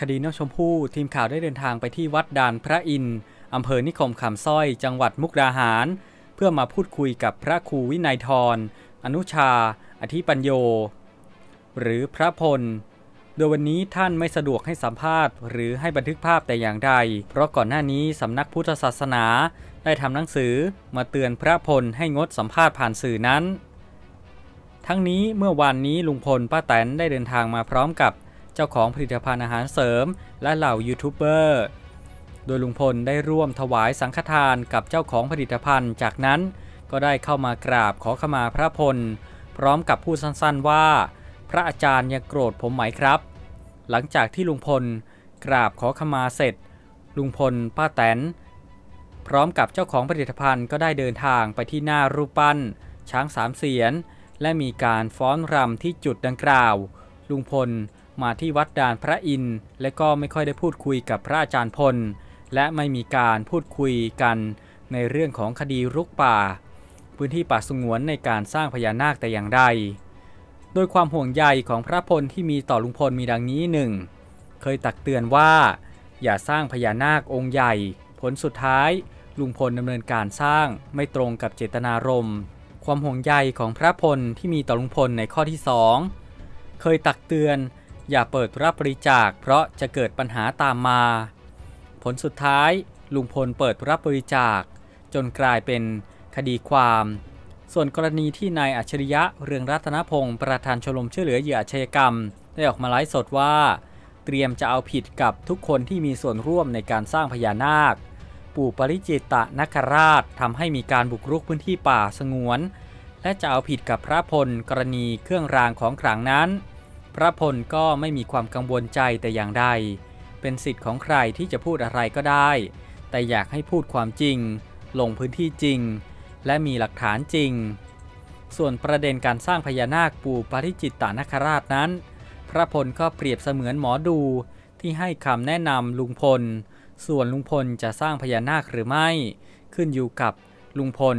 คดีน้องชมพู่ทีมข่าวได้เดินทางไปที่วัดด่านพระอินทร์อำเภอนิคมคำสร้อย จังหวัดมุกดาหาร เพื่อมาพูดคุยกับพระครูวินัยทรอนุชา อธิปัญโย หรือพระพล โดยวันนี้ท่านไม่สะดวกให้สัมภาษณ์ หรือให้บันทึกภาพแต่อย่างใด เพราะก่อนหน้านี้สำนักพุทธศาสนา ได้ทำหนังสือมาเตือนพระพลให้งดสัมภาษณ์ผ่านสื่อนั้น ทั้งนี้เมื่อวานนี้ลุงพลป้าแตนได้เดินทางมาพร้อมกับ เจ้าของผลิตภัณฑ์อาหารเสริม และเหล่ายูทูบเบอร์ โดยลุงพลได้ร่วมถวายสังฆทานกับเจ้าของผลิตภัณฑ์จากนั้น ก็ได้เข้ามากราบขอขมาพระพล พร้อมกับพูดสั้นๆว่า พระอาจารย์ยังโกรธผมไหมครับ หลังจากที่ลุงพลกราบขอขมาเสร็จ ลุงพล ป้าแตน พร้อมกับเจ้าของผลิตภัณฑ์ก็ได้เดินทางไปที่หน้ารูปปั้น ช้างสามเสียน และมีการฟ้อนรำที่จุดดังกล่าว ลุงพล มาที่วัดด่านพระอินทร์และก็ไม่ค่อยได้พูดคุยกับพระอาจารย์พล และไม่มีการพูดคุยกันในเรื่องของคดีรุกป่า พื้นที่ป่าสงวนในการสร้างพญานาคแต่อย่างใด โดยความห่วงใยของพระพลที่มีต่อลุงพลมีดังนี้หนึ่งเคยตักเตือนว่า อย่าสร้างพญานาคองค์ใหญ่ ผลสุดท้ายลุงพลดำเนินการสร้างไม่ตรงกับเจตนารมณ์ความห่วงใยของพระพลที่มีต่อลุงพลในข้อที่2เคยตักเตือน อย่าเปิดรับบริจาคเพราะจะเกิดปัญหาตามมา ผลสุดท้ายลุงพลเปิดรับบริจาค จนกลายเป็นคดีความ ส่วนกรณีที่นายอัจฉริยะเรืองรัตนพงศ์ประธานชมรมช่วยเหลือเหยื่ออาชญากรรม ได้ออกมาไลฟ์สดว่า เตรียมจะเอาผิดกับทุกคนที่มีส่วนร่วมในการสร้างพญานาค ปู่ปริจิตตนคราชทำให้มีการบุกรุกพื้นที่ป่าสงวน และจะเอาผิดกับพระพลกรณีเครื่องรางของขลังนั้น พระพลก็ไม่มีความกังวลใจแต่อย่างใด เป็นสิทธิ์ของใครที่จะพูดอะไรก็ได้ แต่อยากให้พูดความจริง ลงพื้นที่จริง และมีหลักฐานจริง ส่วนประเด็นการสร้างพญานาคปู่ปริจิตตานคราชนั้น พระพลก็เปรียบเสมือนหมอดูที่ให้คำแนะนำลุงพล ส่วนลุงพลจะสร้างพญานาคหรือไม่ ขึ้นอยู่กับลุงพล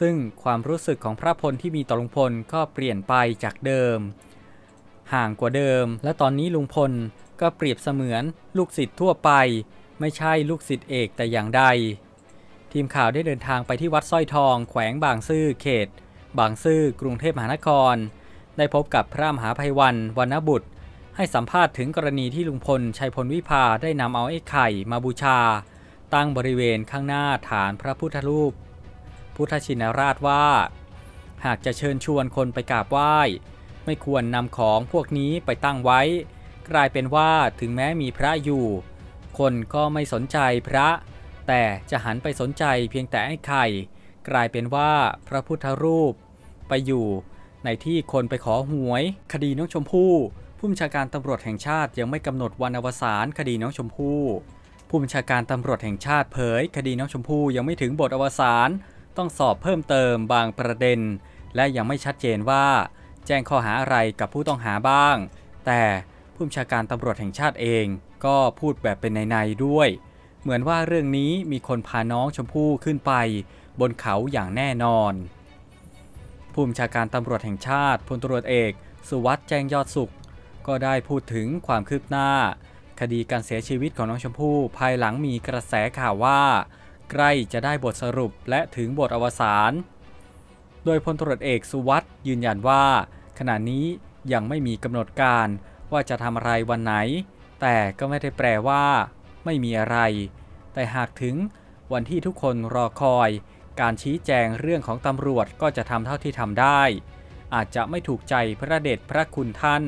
ซึ่งความรู้สึกของพระพลที่มีต่อลุงพลก็เปลี่ยนไปจากเดิม ห่างกว่าเดิม และตอนนี้ลุงพลก็เปรียบเสมือนลูกศิษย์ทั่วไป ไม่ใช่ลูกศิษย์เอกแต่อย่างใด ทีมข่าวได้เดินทางไปที่วัดสร้อยทอง แขวงบางซื่อเขต บางซื่อกรุงเทพมหานคร ได้พบกับพระมหาภัยวันวรรณบุตร ให้สัมภาษณ์ถึงกรณีที่ลุงพลชัยพลวิภาได้นำเอาไอ้ไข่มาบูชา ตั้งบริเวณข้างหน้าฐานพระพุทธรูป พุทธชินราชว่า หากจะเชิญชวนคนไปกราบไหว้ ไม่ควรนำของพวกนี้ไปตั้งไว้ กลายเป็นว่าถึงแม้มีพระอยู่ คนก็ไม่สนใจพระ แต่จะหันไปสนใจเพียงแต่ไอ้ไข่ กลายเป็นว่าพระพุทธรูป ไปอยู่ในที่คนไปขอหวย คดีน้องชมพู่ผู้บัญชาการตำรวจแห่งชาติยังไม่กำหนดวันอวสานคดีน้องชมพู่ผู้บัญชาการตำรวจแห่งชาติเผย คดีน้องชมพู่ยังไม่ถึงบทอวสานต้องสอบเพิ่มเติมบางประเด็น และยังไม่ชัดเจนว่า แจ้งข้อหาอะไรกับผู้ต้องหาบ้าง แต่ผู้บัญชาการตำรวจแห่งชาติเองก็พูดแบบเป็นในๆด้วย เหมือนว่าเรื่องนี้มีคนพาน้องชมพู่ขึ้นไป บนเขาอย่างแน่นอน ผู้บัญชาการตำรวจแห่งชาติพลตรวจเอก สุวัสด์แจ้งยอดสุข ก็ได้พูดถึงความคืบหน้า คดีการเสียชีวิตของน้องชมพู่ภายหลังมีกระแสข่าวว่า ใกล้จะได้บทสรุปและถึงบทอวสาน โดยพลตรวจเอกสุวัสด์ยืนยันว่า ขณะนี้ยังไม่มีกำหนดการว่าจะทำอะไรวันไหน แต่ก็ไม่ได้แปลว่า ไม่มีอะไร แต่หากถึงวันที่ทุกคนรอคอย การชี้แจงเรื่องของตำรวจก็จะทำเท่าที่ทำได้ อาจจะไม่ถูกใจพระเดชพระคุณท่าน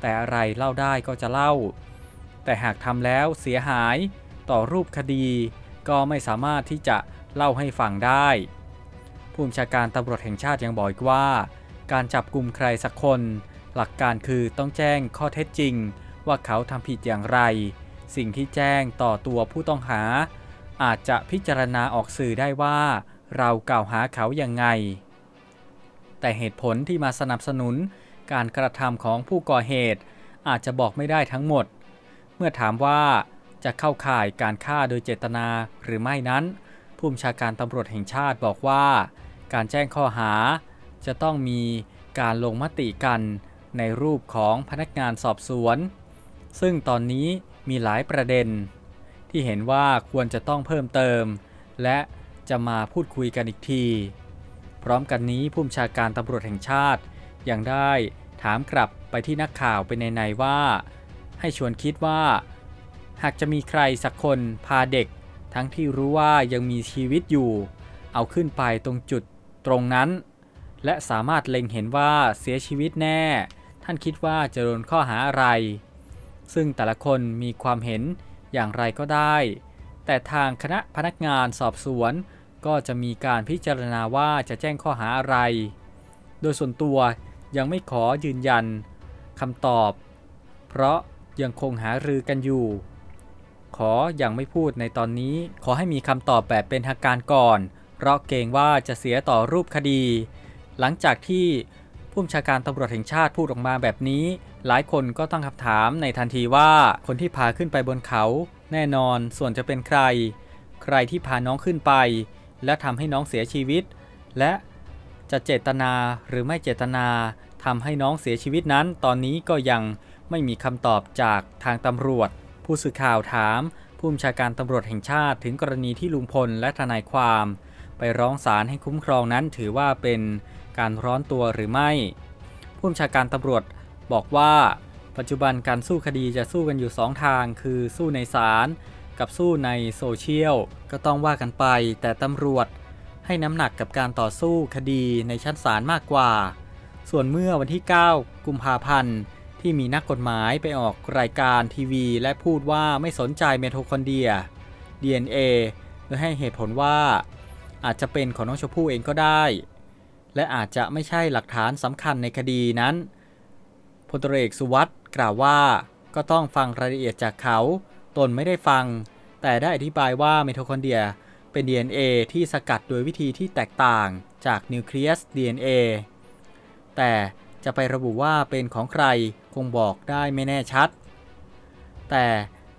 แต่อะไรเล่าได้ก็จะเล่า แต่หากทำแล้วเสียหายต่อรูปคดี ก็ไม่สามารถที่จะเล่าให้ฟังได้ ผู้บัญชาการตำรวจแห่งชาติยังบอกอีกว่า การจับกลุ่มใครสักคน หลักการคือต้องแจ้งข้อเท็จจริง ว่าเขาทำผิดอย่างไร สิ่งที่แจ้งต่อตัวผู้ต้องหา อาจจะพิจารณาออกสื่อได้ว่า เรากล่าวหาเขาอย่างไง แต่เหตุผลที่มาสนับสนุนการกระทำของผู้ก่อเหตุ อาจจะบอกไม่ได้ทั้งหมด เมื่อถามว่าจะเข้าข่ายการฆ่าโดยเจตนาหรือไม่นั้น ผู้บัญชาการตำรวจแห่งชาติบอกว่า การแจ้งข้อหา จะต้องมีการลงมติกันในรูปของพนักงานสอบสวน ซึ่งตอนนี้มีหลายประเด็น ที่เห็นว่าควรจะต้องเพิ่มเติม และจะมาพูดคุยกันอีกที พร้อมกันนี้ผู้บัญชาการตำรวจแห่งชาติ ยังได้ถามกลับไปที่นักข่าวไปในๆว่า ให้ชวนคิดว่า หากจะมีใครสักคนพาเด็ก ทั้งที่รู้ว่ายังมีชีวิตอยู่ เอาขึ้นไปตรงจุด ตรงนั้น และสามารถเล็งเห็นว่าเสียชีวิตแน่ ท่านคิดว่าจะโดนข้อหาอะไร ซึ่งแต่ละคนมีความเห็นอย่างไรก็ได้ แต่ทางคณะพนักงานสอบสวนก็จะมีการพิจารณาว่าจะแจ้งข้อหาอะไร โดยส่วนตัวยังไม่ขอยืนยันคำตอบ เพราะยังคงหารือกันอยู่ ขออย่างไม่พูดในตอนนี้ ขอให้มีคำตอบแบบเป็นทางการก่อน เพราะเกรงว่าจะเสียต่อรูปคดี หลังจากที่ผู้บัญชาการตำรวจแห่งชาติพูดออกมาแบบนี้ หลายคนก็ตั้งคำถามในทันทีว่าคนที่พาขึ้นไปบนเขา แน่นอนส่วนจะเป็นใคร ใครที่พาน้องขึ้นไป และทำให้น้องเสียชีวิต และจะเจตนาหรือไม่เจตนาทำให้น้องเสียชีวิตนั้น ตอนนี้ก็ยังไม่มีคำตอบจากทางตำรวจ ผู้สื่อข่าวถาม ผู้บัญชาการตำรวจแห่งชาติถึงกรณีที่ลุงพลและทนายความ ไปร้องศาลให้คุ้มครองนั้นถือว่าเป็นการร้อนตัวหรือไม่ ผู้บัญชาการตำรวจบอกว่า ปัจจุบันการสู้คดีจะสู้กันอยู่ 2 ทาง คือสู้ในศาลกับสู้ในโซเชียลก็ต้องว่ากันไป แต่ตำรวจให้น้ำหนักกับการต่อสู้คดีในชั้นศาลมากกว่า ส่วนเมื่อวันที่ 9 กุมภาพันธ์ที่มีนักกฎหมายไปออกรายการทีวี และพูดว่าไม่สนใจเมโทคอนเดีย DNA โดยให้เหตุผลว่า อาจจะเป็นของน้องชมพู่เองก็ได้ และอาจจะไม่ใช่หลักฐานสำคัญในคดีนั้นพลตรเอกสุวัสด์กล่าวว่าก็ต้องฟังรายละเอียดจากเขา ตนไม่ได้ฟัง แต่ได้อธิบายว่าเมโทคอนเดรียเป็น DNA ที่สกัดโดยวิธีที่แตกต่างจากนิวเคลียส DNA แต่จะไประบุว่าเป็นของใครคงบอกได้ไม่แน่ชัด แต่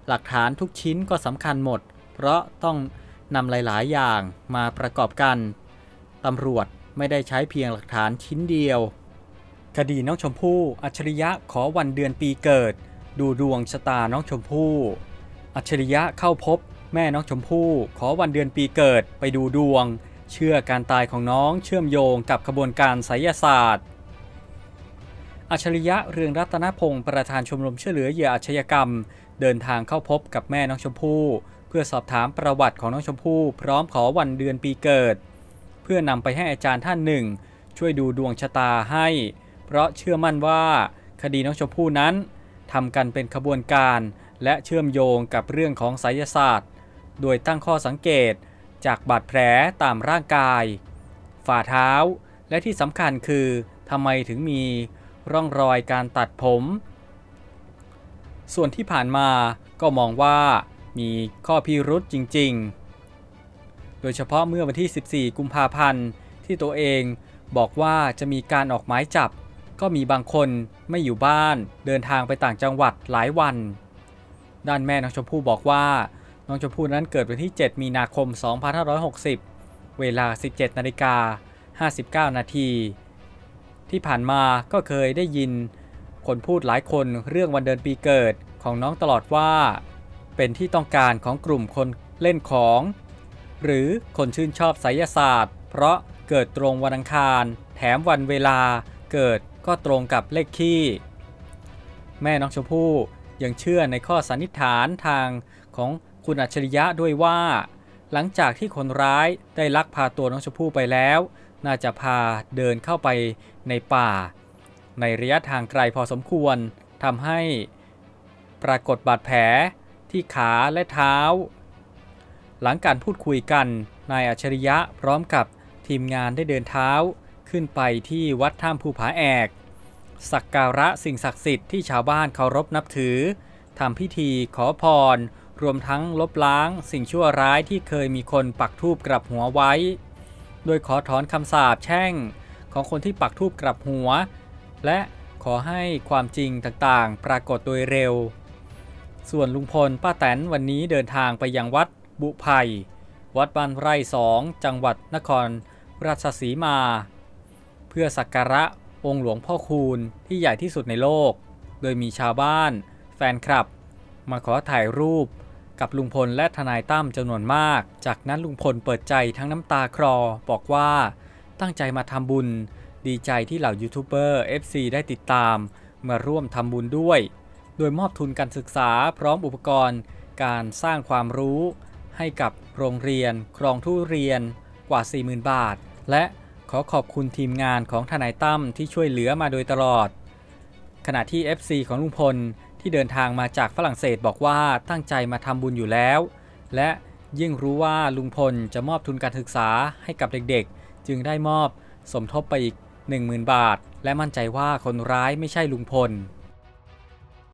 หลักฐานทุกชิ้นก็สำคัญหมด เพราะต้อง นำหลาย ๆ อย่างมาประกอบกันตำรวจไม่ได้ใช้เพียงหลักฐานชิ้นเดียว คดีน้องชมพู่อัจฉริยะขอวันเดือนปีเกิด ดูดวงชะตาน้องชมพู่ อัจฉริยะเข้าพบ แม่น้องชมพู่ขอวันเดือนปีเกิดไปดูดวง เชื่อการตายของน้องเชื่อมโยงกับขบวนการไสยศาสตร์ อัจฉริยะเรืองรัตนพงศ์ประธานชมรมช่วยเหลือเหยื่ออาชญากรรม เดินทางเข้าพบกับแม่น้องชมพู่ เพื่อสอบถามประวัติของน้องชมพู่พร้อมขอวันเดือนปีเกิด เพื่อนำไปให้อาจารย์ท่านหนึ่ง ช่วยดูดวงชะตาให้ เพราะเชื่อมั่นว่าคดีน้องชมพู่นั้นทำกันเป็นขบวนการ และเชื่อมโยงกับเรื่องของไสยศาสตร์ โดยตั้งข้อสังเกตจากบาดแผลตามร่างกาย ฝ่าเท้าและที่สำคัญคือทำไมถึงมีร่องรอยการตัดผม ส่วนที่ผ่านมาก็มองว่า มีข้อพิรุษจริง ๆ โดยเฉพาะเมื่อวันที่ 14 กุมภาพันธ์ที่ตัวเองบอกว่าจะมีการออกหมายจับ ก็มีบางคนไม่อยู่บ้านเดินทางไปต่างจังหวัดหลายวัน ด้านแม่น้องชมพู่บอกว่า น้องชมพู่นั้นเกิดวันที่ 7 มีนาคม 2560 เวลา 17นาฬิกา59 นาทีที่ผ่านมาก็เคยได้ยินคนพูดหลายคนเรื่องวันเดือนปีเกิดของน้องตลอดว่า เป็นที่ต้องการของกลุ่มคนเล่นของ หรือคนชื่นชอบไสยศาสตร์ เพราะเกิดตรงวันอังคาร แถมวันเวลาเกิดก็ตรงกับเลขคี่แม่น้องชมพู่ยังเชื่อในข้อสันนิษฐานทางของคุณอัจฉริยะด้วยว่า หลังจากที่คนร้ายได้ลักพาตัวน้องชมพู่ไปแล้ว น่าจะพาเดินเข้าไปในป่า ในระยะทางไกลพอสมควรทำให้ปรากฏบาดแผล ที่ขาและเท้า หลังการพูดคุยกันนายอัจฉริยะพร้อมกับทีมงานได้เดินเท้า ขึ้นไปที่วัดถ้ำภูผาแอก สักการะสิ่งศักดิ์สิทธิ์ที่ชาวบ้านเคารพนับถือทำพิธีขอพร รวมทั้งลบล้างสิ่งชั่วร้ายที่เคยมีคนปักธูปกลับหัวไว้ โดยขอถอนคำสาปแช่งของคนที่ปักธูปกลับหัว และขอให้ความจริงต่างๆ ปรากฏโดยเร็ว ส่วนลุงพลป้าแตนวันนี้เดินทางไปยังวัดบุไพวัดบ้านไร่สองจังหวัดนครราชสีมา เพื่อสักการะองค์หลวงพ่อคูณที่ใหญ่ที่สุดในโลก โดยมีชาวบ้าน แฟนคลับ มาขอถ่ายรูปกับลุงพลและทนายตั้มจำนวนมาก จากนั้นลุงพลเปิดใจทั้งน้ำตาคลอบอกว่าตั้งใจมาทำบุญ ดีใจที่เหล่ายูทูบเบอร์ FC ได้ติดตาม มาร่วมทำบุญด้วย โดยมอบทุนการศึกษาพร้อมอุปกรณ์ การสร้างความรู้ให้กับโรงเรียน ครองทุเรียนกว่า 40,000 บาท และขอขอบคุณทีมงานของทนายตั้มที่ช่วยเหลือมาโดยตลอด ขณะที่ FC ของลุงพลที่เดินทางมาจากฝรั่งเศสบอกว่าตั้งใจมาทำบุญอยู่แล้ว และยิ่งรู้ว่าลุงพลจะมอบทุนการศึกษาให้กับเด็กๆ จึงได้มอบสมทบไปอีก 10,000 บาท และมั่นใจว่าคนร้ายไม่ใช่ลุงพล